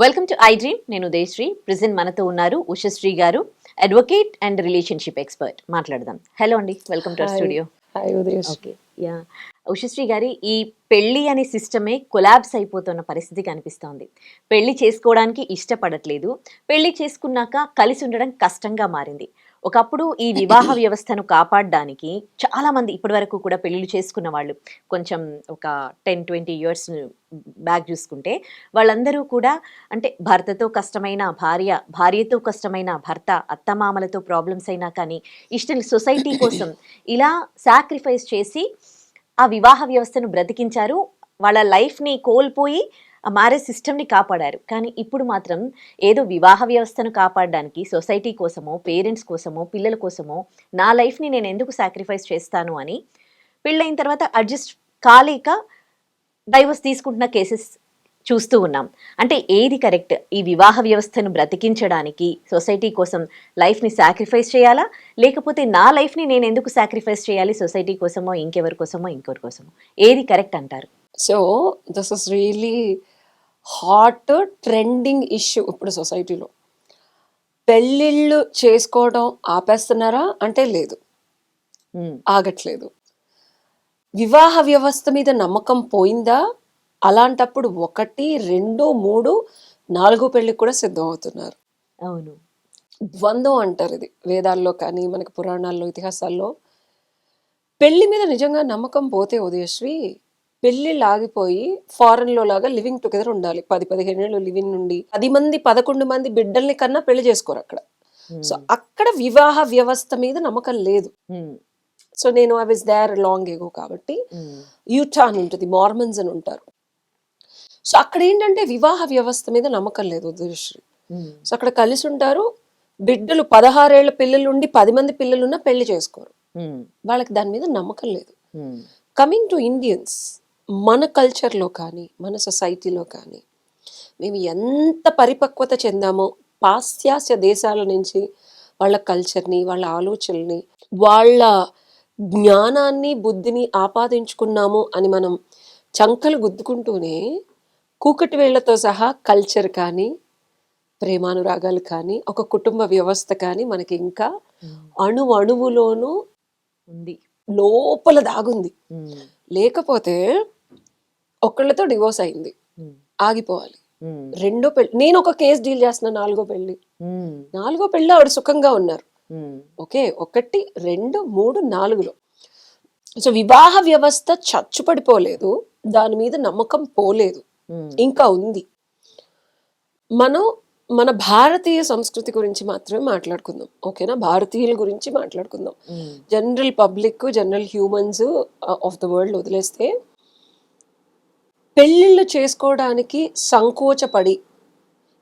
Welcome to I dream నేను Udayasri. Present మనతో ఉన్నారు Ushasri garu advocate and relationship expert మాట్లాడదాం. హలో అండి. Welcome to. Studio okay yeah Ushasri గారి ఈ పెళ్ళి అనే సిస్టమే కొలాబ్స్ అయిపోతున్న పరిస్థితి కనిపిస్తోంది. పెళ్ళి చేసుకోవడానికి ఇష్టపడట్లేదు. పెళ్ళి చేసుకున్నాక కలిసి ఉండడం కష్టంగా మారింది. ఒకప్పుడు ఈ వివాహ వ్యవస్థను కాపాడడానికి చాలా మంది ఇప్పటి వరకు కూడా పెళ్ళిళ్ళు చేసుకున్న వాళ్ళు కొంచెం ఒక టెన్ ట్వంటీ ఇయర్స్ బ్యాక్ చూసుకుంటే వాళ్ళందరూ కూడా అంటే భర్తతో కష్టమైన భార్య భార్యతో కష్టమైన భర్త అత్తమామలతో ప్రాబ్లమ్స్ అయినా కానీ ఇష్టం సొసైటీ కోసం ఇలా సాక్రిఫైస్ చేసి ఆ వివాహ వ్యవస్థను బ్రతికించారు. వాళ్ళ లైఫ్ని కోల్పోయి ఆ మ్యారేజ్ సిస్టమ్ని కాపాడారు. కానీ ఇప్పుడు మాత్రం ఏదో వివాహ వ్యవస్థను కాపాడడానికి సొసైటీ కోసమో పేరెంట్స్ కోసమో పిల్లల కోసమో నా లైఫ్ని నేను ఎందుకు సాక్రిఫైస్ చేస్తాను అని పెళ్ళైన తర్వాత అడ్జస్ట్ కాలేక డైవర్స్ తీసుకుంటున్న కేసెస్ చూస్తూ ఉన్నాం. అంటే ఏది కరెక్ట్? ఈ వివాహ వ్యవస్థను బ్రతికించడానికి సొసైటీ కోసం లైఫ్ని సాక్రిఫైస్ చేయాలా? లేకపోతే నా లైఫ్ని నేను ఎందుకు సాక్రిఫైస్ చేయాలి? సొసైటీ కోసమో ఇంకెవరి కోసమో ఇంకొకరి కోసమో? ఏది కరెక్ట్ అంటారు? So this is really hot trending issue ఇప్పుడు సొసైటీలో. పెళ్ళిళ్ళు చేసుకోవడం ఆపేస్తున్నారా? అంటే లేదు. ఆగట్లేదు. వివాహ వ్యవస్థ మీద నమ్మకం పోయిందా? అలాంటప్పుడు ఒకటి రెండు మూడు నాలుగో పెళ్ళికి కూడా సిద్ధం అవుతున్నారు అవును. ద్వంద్వం అంటారు ఇది. వేదాల్లో కానీ మనకి పురాణాల్లో ఇతిహాసాల్లో. పెళ్ళి మీద నిజంగా నమ్మకం పోతే ఉదయశ్రీ పెళ్ళిళ్ళు ఆగిపోయి ఫారెన్లో లాగా లివింగ్ టుగెదర్ ఉండాలి. పది పదిహేను ఏళ్ళు లివింగ్ నుండి పది మంది పదకొండు మంది బిడ్డల్ని కన్నా పెళ్ళి చేసుకోరు అక్కడ. ఉమ్, సో అక్కడ వివాహ వ్యవస్థ మీద నమ్మకం లేదు. ఉమ్, సో నేను I was there long ago కాబట్టి యూటా అని ఉంటుంది మార్మన్స్ అని ఉంటారు. సో అక్కడ ఏంటంటే వివాహ వ్యవస్థ మీద నమ్మకం లేదు ఉదయశ్రీ. సో అక్కడ కలిసి ఉంటారు బిడ్డలు పదహారేళ్ళ పిల్లలు ఉండి పది మంది పిల్లలు ఉన్నా పెళ్ళి చేసుకోరు. వాళ్ళకి దాని మీద నమ్మకం లేదు. కమింగ్ టు ఇండియన్స్ మన కల్చర్లో కానీ మన సొసైటీలో కానీ మేము ఎంత పరిపక్వత చెందామో పాశ్చాత్య దేశాల నుంచి వాళ్ళ కల్చర్ని వాళ్ళ ఆలోచనల్ని వాళ్ళ జ్ఞానాన్ని బుద్ధిని ఆపాదించుకున్నాము అని మనం చంకలు గుద్దుకుంటూనే కూకటి వేళ్ళతో సహా కల్చర్ కానీ ప్రేమానురాగాలు కానీ ఒక కుటుంబ వ్యవస్థ కానీ మనకి ఇంకా అణు అణువులోనూ ఉంది. లోపల దాగుంది. లేకపోతే ఒకళ్ళతో డివోర్స్ అయింది. ఆగిపోవాలి. రెండో పెళ్ళి నేను ఒక కేసు డీల్ చేస్తున్నా నాలుగో పెళ్ళి నాలుగో పెళ్ళి ఆవిడ సుఖంగా ఉన్నారు. ఓకే ఒకటి రెండు మూడు నాలుగులో. సో వివాహ వ్యవస్థ చచ్చుపడిపోలేదు. దాని మీద నమ్మకం పోలేదు. ఇంకా ఉంది. మనం మన భారతీయ సంస్కృతి గురించి మాత్రమే మాట్లాడుకుందాం. ఓకేనా? భారతీయుల గురించి మాట్లాడుకుందాం. General public general humans of the world వదిలేస్తే పెళ్ళిళ్ళు చేసుకోవడానికి సంకోచపడి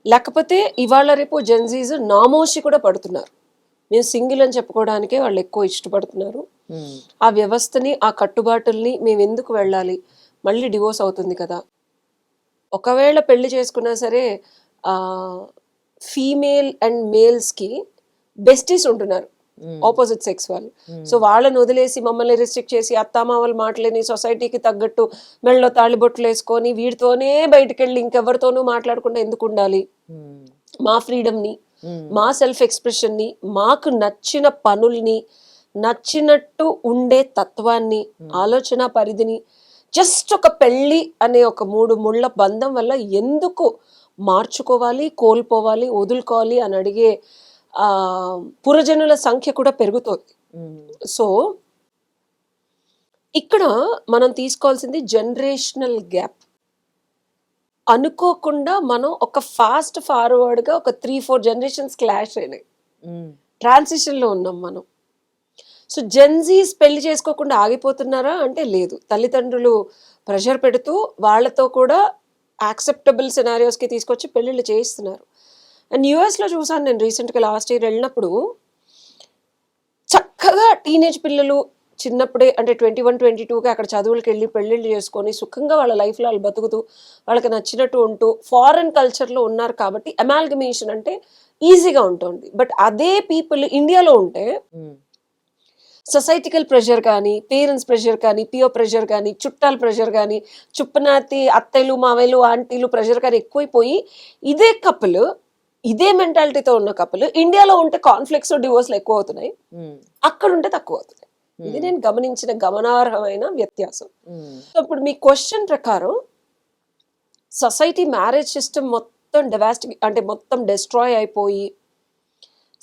లేకపోతే ఇవాళ రేపు జెన్జీస్ నామోషి కూడా పడుతున్నారు. మేము సింగిల్ అని చెప్పుకోవడానికే వాళ్ళు ఎక్కువ ఇష్టపడుతున్నారు. ఉమ్, ఆ వ్యవస్థని ఆ కట్టుబాటుల్ని మేము ఎందుకు వెళ్ళాలి? మళ్ళీ డివోర్స్ అవుతుంది కదా. ఒకవేళ పెళ్ళి చేసుకున్నా సరే ఫీమేల్ అండ్ మేల్స్కి బెస్టీస్ ఉంటున్నారు. ఆపోజిట్ సెక్స్ వాళ్ళు. సో వాళ్ళని వదిలేసి మమ్మల్ని రిస్ట్రిక్ట్ చేసి అత్తామామల మాటలని సొసైటీకి తగ్గట్టు మెళ్ళలో తాళిబొట్లు వేసుకొని వీడితోనే బయటికి వెళ్ళి ఇంకెవరితోనూ మాట్లాడకుండా ఎందుకు ఉండాలి? ఉమ్, మా ఫ్రీడమ్ని మా సెల్ఫ్ ఎక్స్ప్రెషన్ని మాకు నచ్చిన పనుల్ని నచ్చినట్టు ఉండే తత్వాన్ని ఆలోచన పరిధిని జస్ట్ ఒక పెళ్ళి అనే ఒక మూడు ముళ్ళ బంధం వల్ల ఎందుకు మార్చుకోవాలి కోల్పోవాలి వదులుకోవాలి అని అడిగే ఆ పురజనుల సంఖ్య కూడా పెరుగుతోంది. సో ఇక్కడ మనం తీసుకోవాల్సింది జనరేషనల్ గ్యాప్ అనుకోకుండా మనం ఒక ఫాస్ట్ ఫార్వర్డ్గా ఒక త్రీ ఫోర్ జనరేషన్స్ క్లాష్ అయినాయి. ట్రాన్సిషన్లో ఉన్నాం మనం. సో జెన్జీస్ పెళ్ళి చేసుకోకుండా ఆగిపోతున్నారా? అంటే లేదు. తల్లిదండ్రులు ప్రెషర్ పెడుతూ వాళ్ళతో కూడా యాక్సెప్టబుల్ సినారియోస్కి తీసుకొచ్చి పెళ్ళిళ్ళు చేయిస్తున్నారు. అండ్ యూఎస్లో చూసాను నేను రీసెంట్గా లాస్ట్ ఇయర్ వెళ్ళినప్పుడు చక్కగా టీనేజ్ పిల్లలు చిన్నప్పుడే అంటే ట్వంటీ వన్ ట్వంటీ టూకి అక్కడ చదువులకు వెళ్ళి పెళ్ళిళ్ళు చేసుకొని సుఖంగా వాళ్ళ లైఫ్లో వాళ్ళు బతుకుతూ వాళ్ళకి నచ్చినట్టు ఉంటూ ఫారెన్ కల్చర్లో ఉన్నారు కాబట్టి అమాల్గమేషన్ అంటే ఈజీగా ఉంటుంది. బట్ అదే పీపుల్ ఇండియాలో ఉంటే సొసైటికల్ ప్రెషర్ కానీ పేరెంట్స్ ప్రెషర్ కానీ పియో ప్రెషర్ కానీ చుట్టాల ప్రెషర్ కానీ చుప్పనాతి అత్తలు మావయ్యలు ఆంటీలు ప్రెషర్ కానీ ఎక్కువైపోయి ఇదే కప్పులు ఇదే మెంటాలిటీతో ఉన్న కప్పులు ఇండియాలో ఉంటే కాన్ఫ్లిక్ట్స్ డివోర్స్లు ఎక్కువ అవుతున్నాయి అక్కడ ఉంటే తక్కువ అవుతున్నాయి ఇది నేను గమనించిన గమనార్హమైన వ్యత్యాసం. సో ఇప్పుడు మీ క్వశ్చన్ ప్రకారం సొసైటీ మ్యారేజ్ సిస్టమ్ మొత్తం డెవాస్ట్ అంటే మొత్తం డిస్ట్రాయ్ అయిపోయి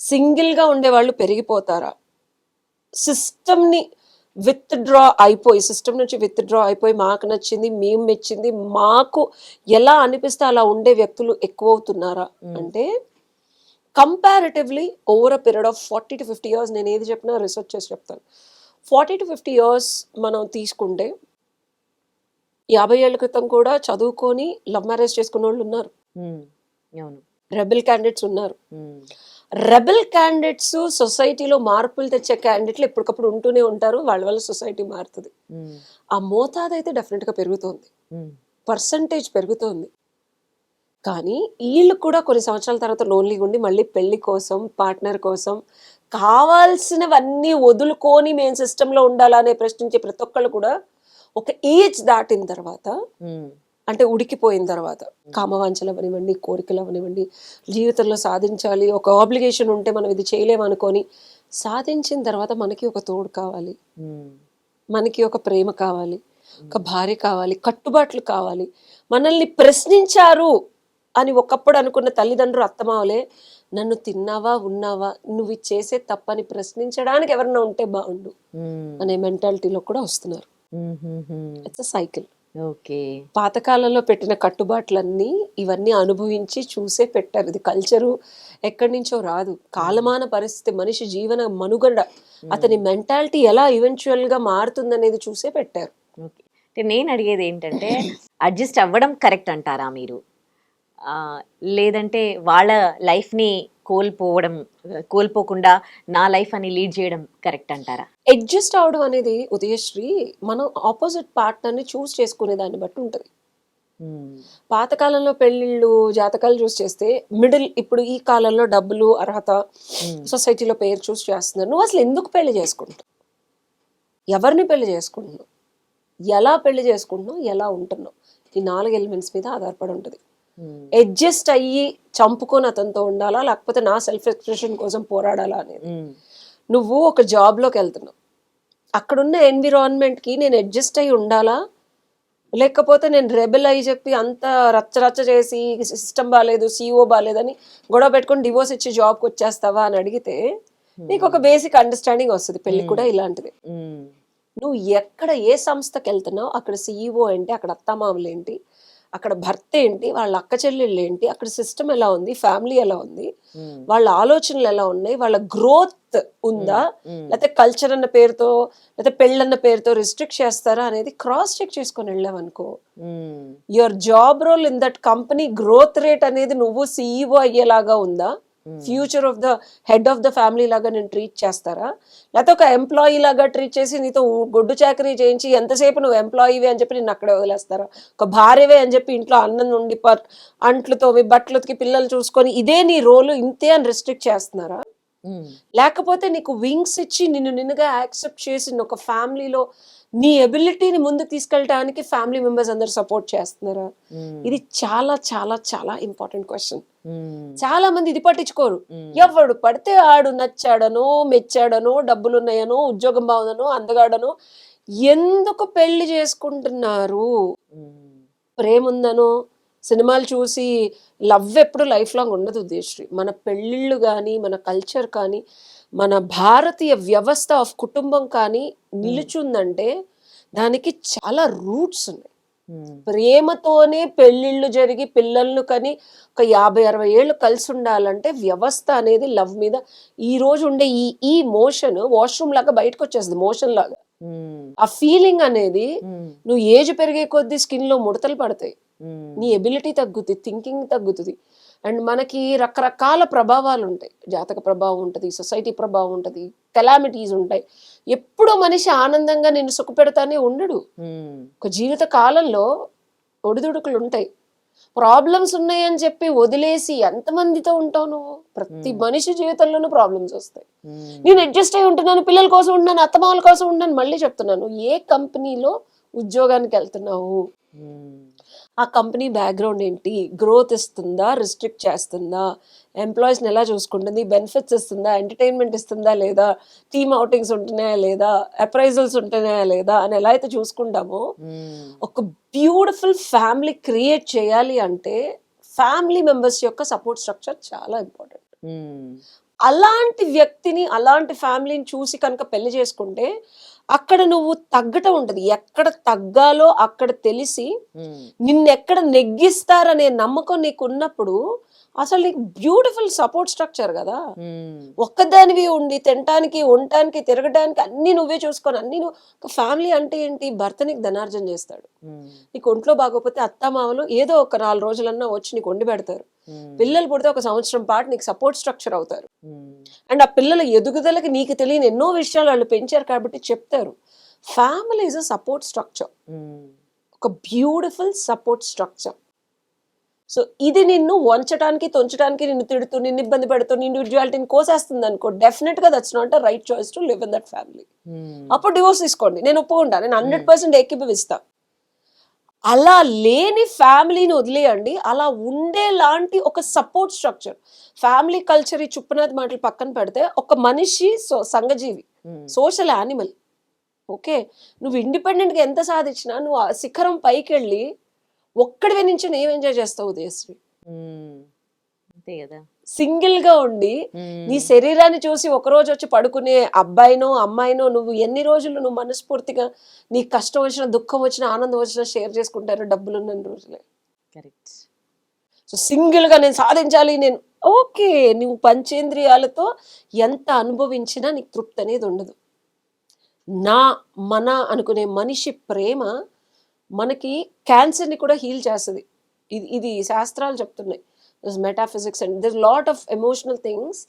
సింగిల్గా ఉండేవాళ్ళు పెరిగిపోతారా? సిస్టమ్ని విత్ డ్రా అయిపోయి సిస్టమ్ నుంచి విత్ డ్రా అయిపోయి మాకు నచ్చింది మేము మెచ్చింది మాకు ఎలా అనిపిస్తే అలా ఉండే వ్యక్తులు ఎక్కువ అవుతున్నారా అంటే comparatively over a period of forty to fifty years నేను ఏది చెప్పినా రీసెర్చ్ చేసి చెప్తాను. ఫార్టీ టు ఫిఫ్టీ ఇయర్స్ మనం తీసుకుంటే యాభై ఏళ్ళ క్రితం కూడా చదువుకొని లవ్ మ్యారేజ్ చేసుకున్న వాళ్ళు ఉన్నారు రెబల్ క్యాండిడేట్స్ ఉన్నారు. రెబల్ క్యాండిడేట్స్ సొసైటీలో మార్పులు తెచ్చే క్యాండిడేట్లు ఎప్పటికప్పుడు ఉంటూనే ఉంటారు. వాళ్ళ వల్ల సొసైటీ మారుతుంది. ఆ మోతాదు అయితే డెఫినెట్గా పెరుగుతోంది. ఉమ్, పర్సంటేజ్ పెరుగుతోంది. కానీ వీళ్ళు కూడా కొన్ని సంవత్సరాల తర్వాత లోన్లీగా ఉండి మళ్ళీ పెళ్ళి కోసం పార్ట్నర్ కోసం కావాల్సినవన్నీ వదులుకొని మేము సిస్టంలో ఉండాలనే ప్రశ్నించే ప్రతి ఒక్కళ్ళు కూడా ఒక ఏజ్ దాటిన తర్వాత అంటే ఉడికిపోయిన తర్వాత కామవాంఛలు అవనివ్వండి కోరికలు అవనివ్వండి జీవితంలో సాధించాలి ఒక ఆబ్లిగేషన్ ఉంటే మనం ఇది చేయలేమనుకొని సాధించిన తర్వాత మనకి ఒక తోడు కావాలి. మనకి ఒక ప్రేమ కావాలి ఒక భార్య కావాలి కట్టుబాట్లు కావాలి. మనల్ని ప్రశ్నించారు అని ఒకప్పుడు అనుకున్న తల్లిదండ్రులు అత్తమావలే నన్ను తిన్నావా ఉన్నావా? నువ్వు చేసే తప్పని ప్రశ్నించడానికి ఎవరన్నా ఉంటే బాగుండు. అనే మెంటాలిటీలో కూడా వస్తున్నారు. It's cycle okay. పాతకాలంలో పెట్టిన కట్టుబాట్లన్నీ ఇవన్నీ అనుభవించి చూసే పెట్టారు. ఇది కల్చరు ఎక్కడి నుంచో రాదు. కాలమాన పరిస్థితి మనిషి జీవన మనుగడ అతని మెంటాలిటీ ఎలా ఈవెన్చువల్గా మారుతుందనేది చూసే పెట్టారు. అంటే నేను అడిగేది ఏంటంటే అడ్జస్ట్ అవ్వడం కరెక్ట్ అంటారా మీరు? లేదంటే వాళ్ళ లైఫ్ని కోల్పోవడం కోల్పోకుండా నా లైఫ్ అని లీడ్ చేయడం కరెక్ట్ అంటారా? అడ్జస్ట్ అవడం అనేది ఉదయశ్రీ మనం ఆపోజిట్ పార్ట్నర్ని చూస్ చేసుకునే దాన్ని బట్టి ఉంటుంది. పాతకాలంలో పెళ్ళిళ్ళు జాతకాలు చూస్ చేస్తే మిడిల్ ఇప్పుడు ఈ కాలంలో డబ్బులు అర్హత సొసైటీలో పేరు చూస్ చేస్తున్నారు. నువ్వు అసలు ఎందుకు పెళ్ళి చేసుకుంటావు ఎవరిని పెళ్ళి చేసుకుంటున్నావు? ఎలా పెళ్ళి చేసుకుంటున్నావు? ఎలా ఉంటున్నావు? ఈ నాలుగు ఎలిమెంట్స్ మీద ఆధారపడి ఉంటుంది. అడ్జస్ట్ అయ్యి చంపుకొని అతనితో ఉండాలా? లేకపోతే నా సెల్ఫ్ ఎక్స్ప్రెషన్ కోసం పోరాడాలా అనేది? ఉమ్, నువ్వు ఒక జాబ్లోకి వెళ్తున్నావు. అక్కడున్న ఎన్విరాన్మెంట్కి నేను అడ్జస్ట్ అయ్యి ఉండాలా? లేకపోతే నేను రెబెల్ అయ్యి చెప్పి అంత రచ్చ రచ్చ చేసి సిస్టమ్ బాగాలేదు సీఓ బాగాలేదని గొడవ పెట్టుకొని డివోర్స్ ఇచ్చి జాబ్కి వచ్చేస్తావా అని అడిగితే నీకు ఒక బేసిక్ అండర్స్టాండింగ్ వస్తుంది. పెళ్ళి కూడా ఇలాంటిది. నువ్వు ఎక్కడ ఏ సంస్థకి వెళ్తున్నావు? అక్కడ సీఈఓ ఏంటి? అక్కడ అత్తామామలు ఏంటి? అక్కడ భర్త ఏంటి వాళ్ళ అక్క చెల్లెళ్ళు ఏంటి అక్కడ సిస్టమ్ ఎలా ఉంది ఫ్యామిలీ ఎలా ఉంది వాళ్ళ ఆలోచనలు ఎలా ఉన్నాయి వాళ్ళ గ్రోత్ ఉందా లేకపోతే కల్చర్ అన్న పేరుతో లేకపోతే పెళ్ళన్న పేరుతో రిస్ట్రిక్ట్ చేస్తారా అనేది క్రాస్ చెక్ చేసుకొని వెళ్ళావనుకో ఉమ్, your job role in that company growth rate అనేది నువ్వు సీఈఓ అయ్యేలాగా ఉందా? Future of the head of the family లాగా నేను ట్రీట్ చేస్తారా? లేకపోతే ఒక ఎంప్లాయీ లాగా ట్రీట్ చేసి నీతో గొడ్డు చాకరీ చేయించి ఎంతసేపు నువ్వు ఎంప్లాయీవే అని చెప్పి నిన్ను అక్కడే వదిలేస్తారా? ఒక భార్యవే అని చెప్పి ఇంట్లో అన్నం నుండి ప- అంట్లు తోమి బట్టలు ఉతికి పిల్లలు చూసుకొని ఇదే నీ రోలు ఇంతే అని రెస్ట్రిక్ట్ చేస్తున్నారా? ఉమ్, లేకపోతే నీకు వింగ్స్ ఇచ్చి నిన్ను నిన్నుగా యాక్సెప్ట్ చేసి ఒక ఫ్యామిలీలో నీ ఎబిలిటీని ముందుకు తీసుకెళ్ళడానికి ఫ్యామిలీ మెంబర్స్ అందరు సపోర్ట్ చేస్తున్నారా? ఇది చాలా చాలా చాలా ఇంపార్టెంట్ క్వశ్చన్ చాలా మంది ఇది పట్టించుకోరు. ఎవడు పడితే ఆడు నచ్చాడనో మెచ్చాడనో డబ్బులున్నాయనో ఉద్యోగం బాగుందనో అందగాడనో ఎందుకు పెళ్ళి చేసుకుంటున్నారు? ప్రేమ ఉందనో సినిమాలు చూసి లవ్ ఎప్పుడు లైఫ్ లాంగ్ ఉండదు ఉద్దేశ్రీ మన పెళ్ళిళ్ళు కానీ మన కల్చర్ కానీ మన భారతీయ వ్యవస్థ ఆఫ్ కుటుంబం కానీ నిలుచుందంటే దానికి చాలా రూట్స్ ఉన్నాయి. ప్రేమతోనే పెళ్ళిళ్ళు జరిగి పిల్లలను కని ఒక యాభై అరవై ఏళ్ళు కలిసి ఉండాలంటే వ్యవస్థ అనేది లవ్ మీద ఈ రోజు ఉండే ఈ ఈ మోషన్ వాష్రూమ్ లాగా బయటకు వచ్చేస్తుంది మోషన్ లాగా. ఆ ఫీలింగ్ అనేది నువ్వు ఏజ్ పెరిగే కొద్దీ స్కిన్లో ముడతలు పడతాయి. నీ ఎబిలిటీ తగ్గుతుంది థింకింగ్ తగ్గుతుంది అండ్ మనకి రకరకాల ప్రభావాలు ఉంటాయి. జాతక ప్రభావం ఉంటుంది సొసైటీ ప్రభావం ఉంటుంది కెలామిటీస్ ఉంటాయి. ఎప్పుడో మనిషి ఆనందంగా నిన్ను సుఖపెడతానే ఉండడు. ఒక జీవిత కాలంలో ఒడిదుడుకులు ఉంటాయి. ప్రాబ్లమ్స్ ఉన్నాయని చెప్పి వదిలేసి ఎంతమందితో ఉంటావు నువ్వు? ప్రతి మనిషి జీవితంలోనూ ప్రాబ్లమ్స్ వస్తాయి. నేను అడ్జస్ట్ అయి ఉంటున్నాను పిల్లల కోసం ఉంటున్నాను అత్తమామల కోసం ఉంటున్నాను మళ్ళీ చెప్తున్నాను. ఏ కంపెనీలో ఉద్యోగానికి వెళ్తున్నావు? ఆ కంపెనీ బ్యాక్గ్రౌండ్ ఏంటి? గ్రోత్ ఇస్తుందా? రిస్ట్రిక్ట్ చేస్తుందా? ఎంప్లాయీస్ని ఎలా చూసుకుంటుంది? బెనిఫిట్స్ ఇస్తుందా? ఎంటర్టైన్మెంట్ ఇస్తుందా లేదా? టీమ్ అవుటింగ్స్ ఉంటున్నాయా లేదా? అప్రైజల్స్ ఉంటున్నాయా లేదా? అని ఎలా అయితే చూసుకుంటామో ఒక బ్యూటిఫుల్ ఫ్యామిలీ క్రియేట్ చేయాలి అంటే ఫ్యామిలీ మెంబర్స్ యొక్క సపోర్ట్ స్ట్రక్చర్ చాలా ఇంపార్టెంట్. అలాంటి వ్యక్తిని అలాంటి ఫ్యామిలీని చూసి కనుక పెళ్ళి చేసుకుంటే అక్కడ నువ్వు తగ్గటం ఉంటుంది. ఎక్కడ తగ్గాలో అక్కడ తెలిసి నిన్నెక్కడ నెగ్గిస్తారనే నమ్మకం నీకు ఉన్నప్పుడు అసలు నీకు బ్యూటిఫుల్ సపోర్ట్ స్ట్రక్చర్ కదా. ఒక్కదానివి ఉండి తినటానికి ఉండటానికి తిరగడానికి అన్ని నువ్వే చూసుకొని అన్ని నువ్వు ఒక ఫ్యామిలీ అంటే ఏంటి? భర్త నీకు ధనార్జన చేస్తాడు. నీకు ఒంట్లో బాగోకపోతే అత్తమామలు ఏదో ఒక నాలుగు రోజులన్నా వచ్చి నీకు వండి పెడతారు. పిల్లలు పుడితే ఒక సంవత్సరం పాటు నీకు సపోర్ట్ స్ట్రక్చర్ అవుతారు. అండ్ ఆ పిల్లల ఎదుగుదలకి నీకు తెలియని ఎన్నో విషయాలు వాళ్ళు పెంచారు కాబట్టి చెప్తారు. Family is a support structure ఒక బ్యూటిఫుల్ సపోర్ట్ స్ట్రక్చర్ సో ఇది నిన్ను వంచడానికి తొంచడానికి నిన్ను తిడుతూ నిన్ను ఇబ్బంది పెడుతూ ఇండివిజువాలిటీని కోసేస్తుంది అనుకో. డెఫినెట్గా that's not right choice to live in that family అప్పుడు డివోర్స్ తీసుకోండి. నేను ఒప్పుకుంటా. నేను హండ్రెడ్ పర్సెంట్ ఏకీభవిస్తా. అలా లేని ఫ్యామిలీని వదిలేయండి. అలా ఉండేలాంటి ఒక సపోర్ట్ స్ట్రక్చర్ ఫ్యామిలీ కల్చర్ ఈ చుప్పనాథ్ మాటలు పక్కన పెడితే ఒక మనిషి సో సంఘజీవి సోషల్ యానిమల్ ఓకే నువ్వు ఇండిపెండెంట్గా ఎంత సాధించినా నువ్వు ఆ శిఖరం పైకి వెళ్ళి ఒక్కడివి నుంచి ఏం ఎంజాయ్ చేస్తావు ఉదయశ్రీ? అంతే కదా. సింగిల్గా ఉండి నీ శరీరాన్ని చూసి ఒక రోజు వచ్చి పడుకునే అబ్బాయినో అమ్మాయినో నువ్వు ఎన్ని రోజులు నువ్వు మనస్ఫూర్తిగా నీ కష్టం వచ్చిన దుఃఖం వచ్చిన ఆనందం వచ్చినా షేర్ చేసుకుంటారు డబ్బులున్న రోజులే. కరెక్ట్. సో సింగిల్గా నేను సాధించాలి నేను ఓకే నువ్వు పంచేంద్రియాలతో ఎంత అనుభవించినా నీకు తృప్తి అనేది ఉండదు. నా మన అనుకునే మనిషి ప్రేమ మనకి క్యాన్సర్ని కూడా హీల్ చేస్తుంది. ఇది ఇది శాస్త్రాలు చెప్తున్నాయి. Metaphysics and this lot of emotional things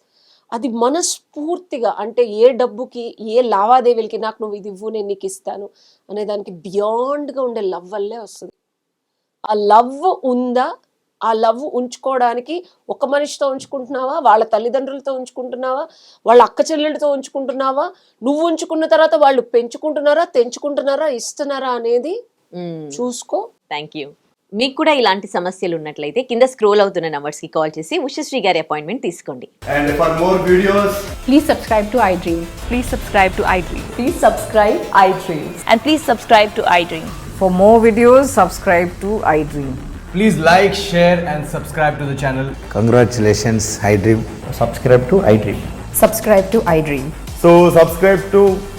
అది మనస్ఫూర్తిగా అంటే ఏ డబ్బుకి ఏ లావాదేవీలకి నాకు నువ్వు ఇది ఇవ్వు నేను నీకు ఇస్తాను అనే దానికి బియాండ్గా ఉండే లవ్ వల్లే వస్తుంది. ఆ లవ్ ఉందా? ఆ లవ్ ఉంచుకోవడానికి ఒక మనిషితో ఉంచుకుంటున్నావా? వాళ్ళ తల్లిదండ్రులతో ఉంచుకుంటున్నావా? వాళ్ళ అక్క చెల్లెలతో ఉంచుకుంటున్నావా? నువ్వు ఉంచుకున్న తర్వాత వాళ్ళు పెంచుకుంటున్నారా తెంచుకుంటున్నారా ఇస్తున్నారా అనేది చూసుకో థ్యాంక్ యూ మీకు కూడా ఇలాంటి సమస్యలు ఉన్నట్లయితే కింద స్క్రోల్ అవుతున్న numbers కి కాల్ చేసి ఉషశ్రీ గారి అపాయింట్మెంట్ తీసుకోండి And for more videos, Please subscribe to iDream. Please subscribe to iDream. Please subscribe iDreams. And please subscribe to iDream. For more videos, subscribe to iDream. please like, share, and subscribe to the channel. Congratulations, iDream. subscribe to iDream. Subscribe to iDream. So, subscribe to iDream Media. I